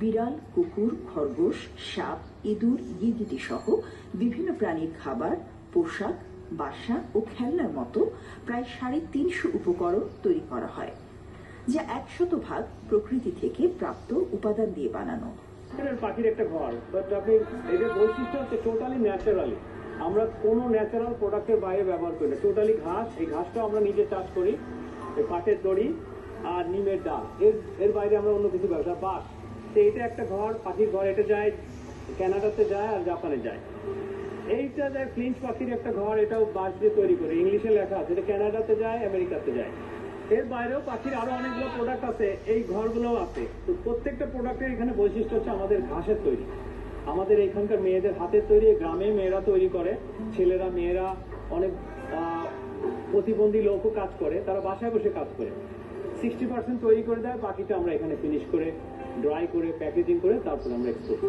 বিড়াল, কুকুর, খরগোশ, সাপ, ইঁদুর গিরগিটি সহ বিভিন্ন প্রাণীর খাবার, পোশাক, বাসা ও খেলনার মতো প্রায় সাড়ে তিনশো উপকরণ তৈরি করা হয়, যা একশত ভাগ প্রকৃতি থেকে প্রাপ্ত উপাদান দিয়ে বানানো। পাখির একটা ঘর বাট আপনি এটার বৈশিষ্ট্য হচ্ছে টোটালি ন্যাচারালি আমরা কোনো ন্যাচারাল প্রোডাক্টের বাইরে ব্যবহার করি না। টোটালি ঘাস, এই ঘাসটা আমরা নিজে চাষ করি পাটের দড়ি আর নিমের ডাল। এর এর বাইরে আমরা অন্য কিছু ব্যবসা বাস তো এটা একটা ঘর, পাখির ঘর, এটা যায় কানাডাতে যায় আর জাপানে যায়। এইটা যায় ফ্লিঞ্চ পাখির একটা ঘর, এটাও বাঁশ দিয়ে তৈরি করে, ইংলিশে লেখা আছে, এটা কানাডাতে যায়, আমেরিকাতে যায়। এর বাইরেও পাখির আরও অনেকগুলো প্রোডাক্ট আছে, এই ঘরগুলো আছে। তো প্রত্যেকটা প্রোডাক্টের এখানে বৈশিষ্ট্য হচ্ছে আমাদের ঘাসের তৈরি। আমাদের এখানকার মেয়েদের হাতের তৈরি গ্রামে মেয়েরা তৈরি করে, ছেলেরা, মেয়েরা অনেক প্রতিবন্ধী লোকও কাজ করে, তারা বাসায় বসে কাজ করে। সিক্সটি পার্সেন্ট তৈরি করে দেয়, বাকিটা আমরা এখানে ফিনিশ করে ড্রাই করে প্যাকেজিং করে তারপর আমরা এক্সপোর্ট